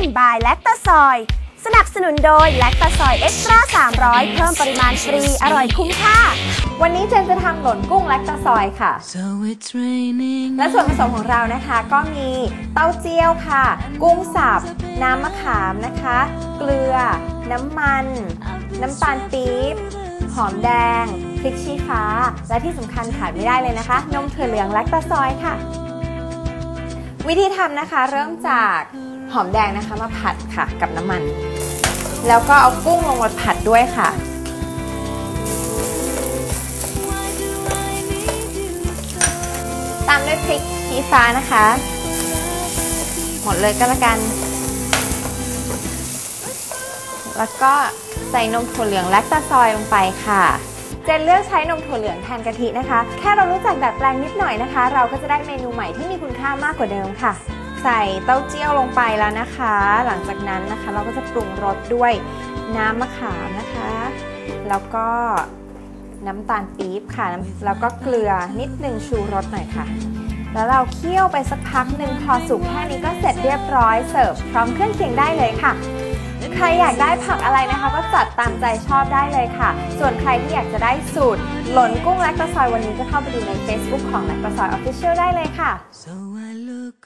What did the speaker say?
Kitchen by แลคตาซอยสนับสนุนโดยแลคตาซอยเอ็กซ์ตร้า300 เพิ่มปริมาณฟรี อร่อยคุ้มค่า วันนี้เจนจะทำหล่นกุ้งแลคตาซอยค่ะ So it's raining. และส่วนผสมของเรานะคะก็มีเต้าเจี้ยวค่ะ กุ้งสับ น้ำมะขามนะคะ เกลือ น้ำมัน น้ำตาลปี๊บ หอมแดง พริกชี้ฟ้า และที่สำคัญขาดไม่ได้เลยนะคะ นมถั่วเหลืองแลคตาซอยค่ะ วิธีทำนะคะเริ่มจาก หอมแดงนะคะมาผัดค่ะกับน้ำมัน แล้วก็เอากุ้งลงมาผัดด้วยค่ะ ตามด้วยพริกชี้ฟ้านะคะ หมดเลยก็แล้วกัน แล้วก็ใส่นมถั่วเหลืองแลคตาซอยลงไปค่ะเจนเลือกใช้นมถั่วเหลืองแทนกะทินะคะ แค่เรารู้จักดัดแปลงนิดหน่อยนะคะ เราก็จะได้เมนูใหม่ที่มีคุณค่ามากกว่าเดิมค่ะ ใส่เต้าเจี้ยวลงไปแล้วนะคะ หลังจากนั้นนะคะเราก็จะปรุงรสด้วยน้ำมะขามนะคะ แล้วก็น้ำตาลปี๊บค่ะ แล้วก็เกลือนิดหนึ่งชูรสหน่อยค่ะ แล้วเราเคี่ยวไปสักพักหนึ่งพอสุกแค่นี้ก็เสร็จเรียบร้อยเสิร์ฟพร้อมเครื่องเคียงได้เลยค่ะ ใครอยากได้ผักอะไรนะคะ ก็จัดตามใจชอบได้เลยค่ะ ส่วนใครที่อยากจะได้สูตร หล่นกุ้งแลคตาซอยวันนี้ก็เข้าไปดูใน Facebook ของแลคตาซอย Official ได้เลยค่ะ So I look